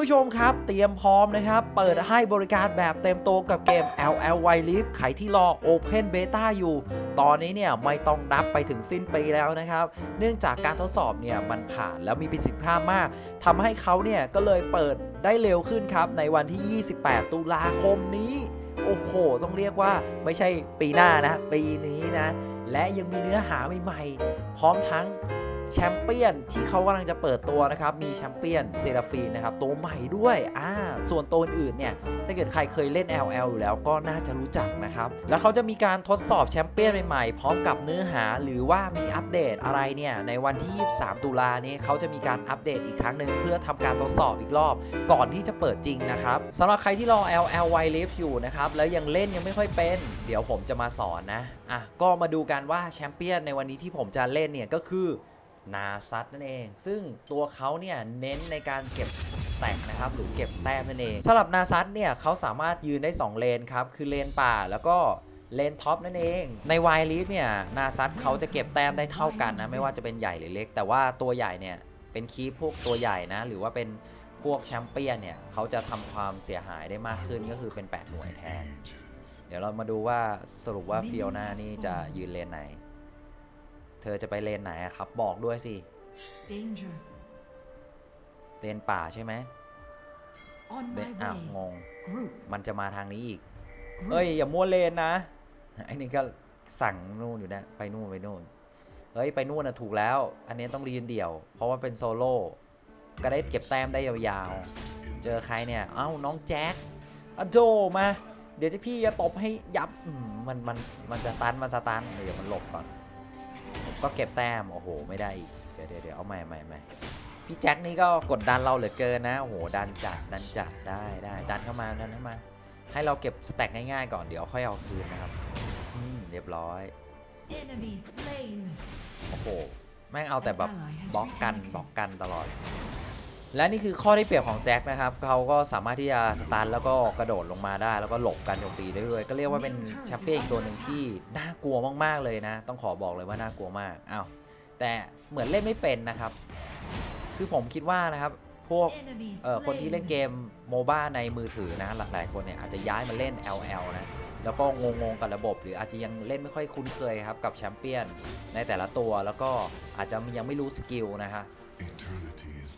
ผู้ชมครับ เตรียมพร้อมนะครับ เปิดให้บริการแบบเต็มตัวกับเกม LL w i l i f ใครที่รอ Open Beta อยู่ ตอนนี้เนี่ยไม่ต้องนับไปถึงสิ้นปีแล้วนะครับ เนื่องจากการทดสอบเนี่ยมันผ่านแล้วมีประสิทธิภาพมากทำให้เขาเนี่ยก็เลยเปิดได้เร็วขึ้นครับ ในวันที่ 28 ตุลาคมนี้โอ้โห ต้องเรียกว่าไม่ใช่ปีหน้านะ ปีนี้นะ และยังมีเนื้อหาใหม่ๆ พร้อมทั้ง แชมเปี้ยนที่เขากำลังจะเปิดตัวนะครับ มีแชมเปี้ยนเซราฟีนะครับ ตัวใหม่ด้วยอ่าส่วนตัวอื่นเนี่ย ถ้าเกิดใครเคยเล่น LL อยู่แล้วก็น่าจะรู้จักนะครับ แล้วเขาจะมีการทดสอบแชมเปี้ยนใหม่ๆ พร้อมกับเนื้อหาหรือว่ามีอัปเดตอะไรเนี่ย ในวันที่ 23 ตุลานี้เขาจะมีการอัปเดตอีกครั้งหนึ่งเพื่อทำการทดสอบอีกรอบ ก่อนที่จะเปิดจริงนะครับสำหรับใครที่รอ LL w i l i f อยู่นะครับแล้วยังเล่นยังไม่ค่อยเป็น เดี๋ยวผมจะมาสอนนะอะก็มาดูกันว่าแชมเปี้ยนในวันนี้ที่ผมจะเล่นเนี่ยก็คือ นาซัตนั่นเอง ซึ่งตัวเขาเนี่ยเน้นในการเก็บแตกนะครับหรือเก็บแต้มนั่นเองสำหรับนาซัตเนี่ยเขาสามารถยืนได้ 2 เลนครับคือเลนป่าแล้วก็เลนท็อปนั่นเอง ในวายลีฟเนี่ยนาซัตเขาจะเก็บแต้มได้เท่ากันนะไม่ว่าจะเป็นใหญ่หรือเล็ก แต่ว่าตัวใหญ่เนี่ยเป็นคีพวกตัวใหญ่นะหรือว่าเป็นพวกแชมเปี้ยนเนี่ยเขาจะทำความเสียหายได้มากขึ้นก็คือเป็น 8 หน่วยแทน เดี๋ยวเรามาดูว่าสรุปว่าฟิโอนานี่จะยืนเลนไหน ธอจะไปเลนไหนอะครับ บอกด้วยสิ Danger เลนป่าใช่ไหม on เลน my อ้าว way. งง Group. มันจะมาทางนี้อีก group. เอ้ย อย่ามัวเลนนะ ไอ้นี่ก็สั่งนู่นอยู่นะ ไปนู่นไปนู่น เฮ้ย ไปนู่นนะถูกแล้ว อันนี้ต้องเรียนเดี่ยว เพราะว่าเป็นโซโล่ก็ได้เก็บแต้มได้ยาวๆ เจอใครเนี่ย เอ้า น้องแจ็คอะโจมา เดี๋ยวที่พี่จะตบให้ยับอืมมันมันมันจะตัน มันจะตัน เดี๋ยวมันหลบก่อน ก็เก็บแต้ม โอ้โห ไม่ได้อีกเดี๋ยวเดี๋ยวเดี๋ยวเอาใหม่ใหม่ใหม่พี่แจ็คนี่ก็กดดันเราเหลือเกินนะ โอ้โห ดันจัด ดันจัด ได้ได้ ดันเข้ามา ดันเข้ามา ให้เราเก็บสแต็กง่ายๆก่อน เดี๋ยวค่อยเอาคืนนะครับอืมเรียบร้อย Enemy slain. โอ้โห แม่งเอาแต่แบบบล็อกกัน บล็อกกันตลอด และนี่คือข้อได้เปรียบของแจ็คนะครับเขาก็สามารถที่จะสตันแล้วก็กระโดดลงมาได้ แล้วก็หลบการโจมตีได้ด้วย ก็เรียกว่าเป็นแชมเปี้ยนอีกตัวหนึ่งที่น่ากลัวมากๆเลยนะ ต้องขอบอกเลยว่าน่ากลัวมากอ้าวแต่เหมือนเล่นไม่เป็นนะครับ คือผมคิดว่านะครับพวกคนที่เล่นเกมโมบ้าในมือถือนะหลายๆคนเนี่ยอาจจะย้ายมาเล่น LL นะแล้วก็งงๆกับระบบ หรืออาจจะยังเล่นไม่ค่อยคุ้นเคยครับกับแชมเปี้ยนในแต่ละตัวแล้วก็อาจจะยังไม่รู้สกิลนะฮะ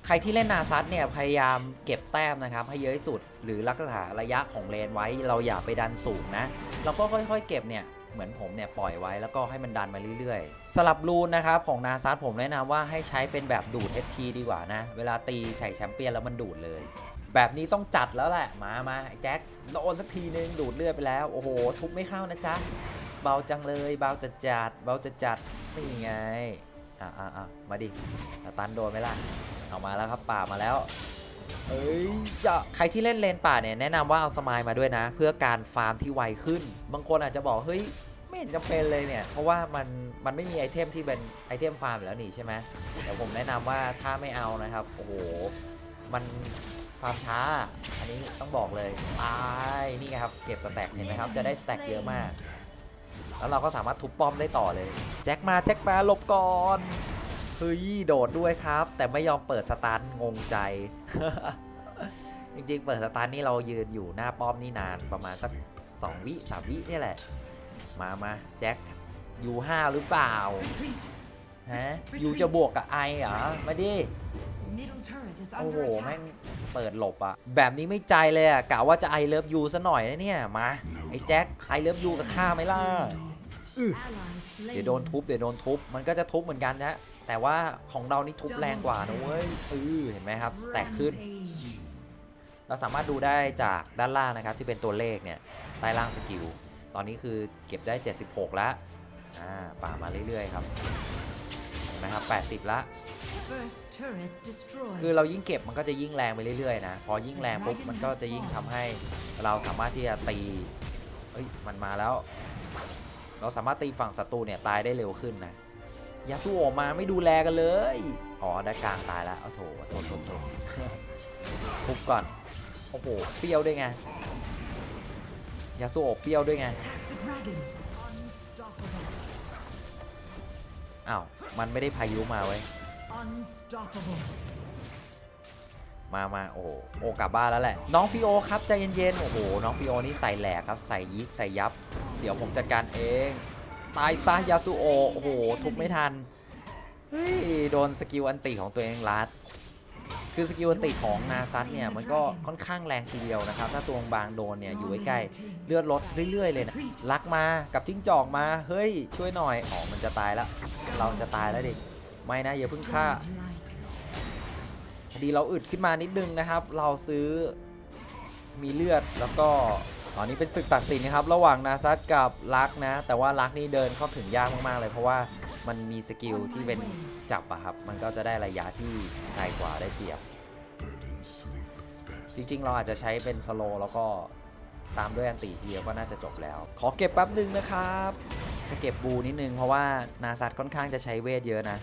ใครที่เล่นนาซัตเนี่ยพยายามเก็บแต้มนะครับให้เยอะที่สุด หรือรักษาระยะของเลนไว้เราอย่าไปดันสูงนะเราก็ค่อยๆ เก็บเนี่ยเหมือนผมเนี่ยปล่อยไว้แล้วก็ให้มันดันมาเรื่อยๆ สลับรูนนะครับของนาซัตผมแนะนำว่าให้ใช้เป็นแบบดูด FP ดีกว่านะ เวลาตีใส่แชมเปี้ยนแล้วมันดูดเลย แบบนี้ต้องจัดแล้วแหละ มามาไอ้แจ็คโดนสักทีนึงดูดเลือดไปแล้ว โอ้โห ทุบไม่เข้านะจ๊ะเบาจังเลย เบาจัดจัดเบาจัดจัดนี่ไง อะอะอะมาดิสตันโดนไหมล่ะเอามาแล้วครับป่ามาแล้วเอ้ยจะใครที่เล่นเลนป่าเนี่ยแนะนำว่าเอาสมายมาด้วยนะ เพื่อการฟาร์มที่ไวขึ้น บางคนอาจจะบอกเฮ้ยไม่เห็นจำเป็นเลยเนี่ย เพราะว่ามันมันไม่มีไอเทมที่เป็นไอเทมฟาร์มแล้วนี่ใช่ไหมแต่ผมแนะนำว่าถ้าไม่เอานะครับโอ้โหมันฟาร์มช้า อันนี้ต้องบอกเลยตายนี่ครับเก็บสแต็กเห็นไหมครับจะได้สแต็กเยอะมาก แล้วเราก็สามารถทุบป้อมได้ต่อเลย แจ็คมาแจ็คมาหลบก่อนเฮ้ยโดดด้วยครับ แต่ไม่ยอมเปิดสตาร์ทงงใจ จริงๆ เปิดสตาร์ทนี่เรายืนอยู่หน้าป้อมนี่นานประมาณสักสองวิสามวินี่แหละ มามาแจ็คยูห้าหรือเปล่าฮะยูจะบวกกับไอเหรอมาดิโอ้โหแม่งเปิดหลบอะแบบนี้ไม่ใจเลยอะกะว่าจะไอเลิฟยูซะหน่อยนะเนี่ยมาไอ้แจ็คไอเลิฟยูกับข้าไหมล่ะ เดี๋ยวโดนทุบเดี๋ยวโดนทุบมันก็จะทุบเหมือนกันนะแต่ว่าของเรานี่ทุบแรงกว่านะเว้ยเออเห็นไหมครับ แตกขึ้น เราสามารถดูได้จากด้านล่างนะครับ ที่เป็นตัวเลขเนี่ยใต้ล่างสกิลตอนนี้คือเก็บได้ 76แล้วอ่าป่ามาเรื่อยๆครับเห็นไหมครับ80ละคือเรายิ่งเก็บมันก็จะยิ่งแรงไปเรื่อยๆนะพอยิ่งแรงปุ๊บมันก็จะยิ่งทำให้เราสามารถที่จะตีเอ้ยมันมาแล้ว เราสามารถตีฝั่งศัตรูเนี่ยตายได้เร็วขึ้นนะยาสูโอะมาไม่ดูแลกันเลย อ๋อได้กลางตายแล้วเอาโถโถโถโถทุบก่อน โอ้โห เปรี้ยวด้วยไง ยาสูโอะเปรี้ยวด้วยไง อ้าว มันไม่ได้พายุมาไว้ย Unstoppable. มามาโอ้โหโอกลับบ้านแล้วแหละ น้องฟิโอครับใจเย็นๆ โอ้โห น้องฟิโอนี่ใส่แหลกครับ ใส่ยิก ใส่ยับ เดี๋ยวผมจัดการเอง ตายซะยาสุโอโอ้โห ทุบไม่ทัน เฮ้ย โดนสกิลอันติของตัวเองลัด คือสกิลอันติของนาซัตเนี่ยมันก็ค่อนข้างแรงทีเดียวนะครับ ถ้าตัวบางโดนเนี่ยอยู่ใกล้ๆเลือดลดเรื่อย ๆ เลยนะ ลักมากับจิ้งจอกมา เฮ้ย ช่วยหน่อย อ๋อ มันจะตายแล้ว เราจะตายแล้วดิ ไม่นะอย่าเพิ่งฆ่าพอดีเราอึดขึ้นมานิดนึงนะครับ เราซื้อมีเลือดแล้วก็ ตอนนี้เป็นศึกตัดสินนะครับ ระหว่างนาซัตกับลักนะ แต่ว่าลักนี่เดินเข้าถึงยากมากๆเลยเพราะว่ามันมีสกิลที่เป็นจับอะครับ มันก็จะได้ระยะที่ไกลกว่าได้เปรียบ จริงๆ เราอาจจะใช้เป็นสโลแล้วก็ตามด้วยอันตีเดียวก็น่าจะจบแล้ว ขอเก็บแป๊บนึงนะครับ จะเก็บบูนิดนึง เพราะว่านาซัตค่อนข้างจะใช้เวทเยอะนะ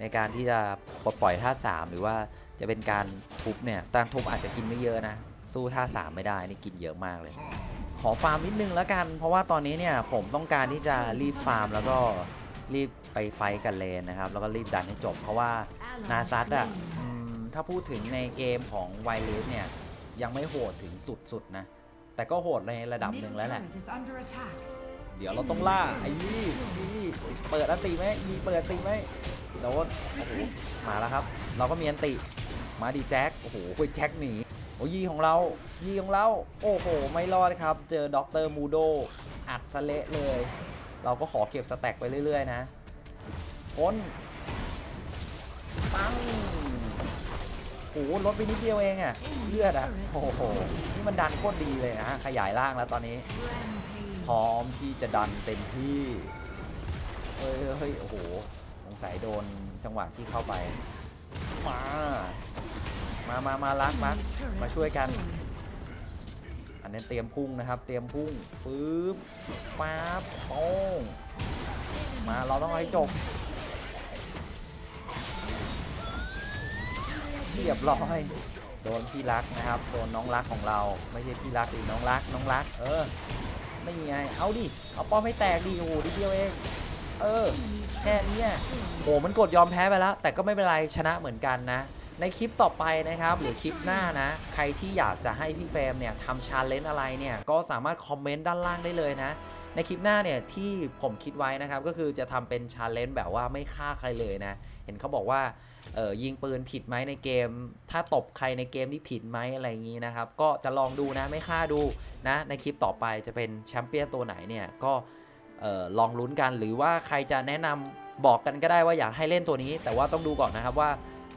ในการที่จะปลดปล่อยท่าสามหรือว่าจะเป็นการทุบเนี่ย การทุบอาจจะกินไม่เยอะนะ สู้ท่าสามไม่ได้นี่กินเยอะมากเลย ขอฟาร์มนิดนึงแล้วกัน เพราะว่าตอนนี้เนี่ยผมต้องการที่จะรีบฟาร์มแล้วก็รีบไปไฟกันเลนนะครับ แล้วก็รีบดันให้จบ เพราะว่านาซัตอะถ้าพูดถึงในเกมของไวเลสเนี่ยยังไม่โหดถึงสุดๆนะ แต่ก็โหดในระดับหนึ่งแล้วแหละ เดี๋ยวเราต้องล่าไอ้นี่นี่เปิดอันติไหมอีเปิดติไหมโดนโอ้โหมาแล้วครับ เราก็มีอันติมาดีแจ็คโอ้โหคุยแจ็คหนี โอ้ยีของเรา ยีของเรา โอ้โห ไม่รอดครับ เจอด็อกเตอร์มูโดอัดสะเละเลย เราก็ขอเก็บสแต็กไปเรื่อย ๆ นะพ้นปังโอ้โหลดไปนิดเดียวเองอะเลือดอะโอ้โห นี่มันดันโคตรดีเลยนะ ขยายร่างแล้วตอนนี้ พร้อมที่จะดันเต็มที่เฮ้ยเฮ้ยโอ้โห สงสัยโดนจังหวะที่เข้าไป มา มามามาลักมักมาช่วยกัน อันนี้เตรียมพุ่งนะครับ เตรียมพุ่งฟืบป๊าโป้งมาเราต้องให้จบเรียบร้อยโดนพี่รักนะครับโดนน้องรักของเราไม่ใช่พี่รักดิน้องรักน้องรัก เออไม่ไงเอาดิเอาป้อมให้แตกดิโอ้โหนิเดียวเองเออแค่นี้โอ้มันกดยอมแพ้ไปแล้ว แต่ก็ไม่เป็นไรชนะเหมือนกันนะ ในคลิปต่อไปนะครับ หรือคลิปหน้านะ ใครที่อยากจะให้พี่เฟรมเนี่ยทำชาเลนจ์อะไรเนี่ยก็สามารถคอมเมนต์ด้านล่างได้เลยนะ ในคลิปหน้าเนี่ยที่ผมคิดไว้นะครับ ก็คือจะทำเป็นชาเลนจ์แบบว่าไม่ฆ่าใครเลยนะ เห็นเขาบอกว่าเออยิงปืนผิดไหมในเกม ถ้าตบใครในเกมที่ผิดไหมอะไรอย่างนี้นะครับ ก็จะลองดูนะไม่ฆ่าดูนะ ในคลิปต่อไปจะเป็นแชมเปี้ยนตัวไหนเนี่ยก็เออลองลุ้นกันหรือว่าใครจะแนะนำบอกกันก็ได้ว่าอยากให้เล่นตัวนี้ แต่ว่าต้องดูก่อนนะครับว่า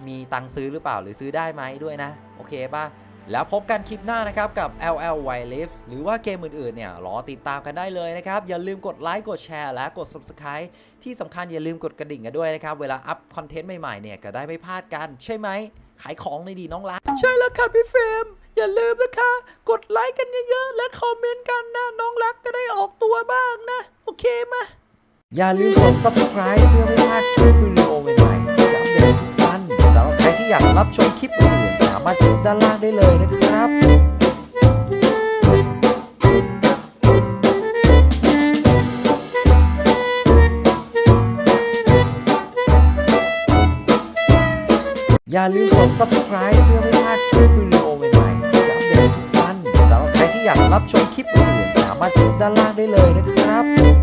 มีตังค์ซื้อหรือเปล่าหรือซื้อได้ไหมด้วยนะ โอเคป่ะ แล้วพบกันคลิปหน้านะครับ กับ LL w i l i f หรือว่าเกมอื่นๆ เนี่ยรอติดตามกันได้เลยนะครับ อย่าลืมกดไลค์กดแชร์และกด Subscribe ที่สำคัญอย่าลืมกดกระดิ่งกันด้วยนะครับ เวลาอัพคอนเทนต์ใหม่ๆ เนี่ยก็ได้ไม่พลาดกัน ใช่ไหมขายของในดีน้องรักใช่แล้วค่ะพี่เฟรมอย่าลืมนะคะ กดไลค์กันเยอะๆและคอมเมนต์กันนะน้องรักจะได้ออกตัวบ้างนะ โอเคมาอย่าลืมกด subscribe เพื่อไม่พลาดคลิปวิดีโอใหม่ อยากรับชมคลิปอื่นสามารถคลิกด้านล่างได้เลยนะครับอย่าลืมกด subscribe เพื่อไม่พลาดคลิปวิดีโอใหม่ๆที่จะอัปเดตทุกวันสำหรับใครที่อยากรับชมคลิปอื่นสามารถคลิกด้านล่างได้เลยนะครับ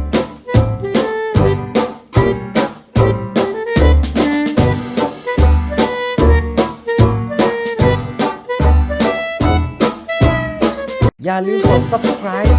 อย่าลืมกด subscribe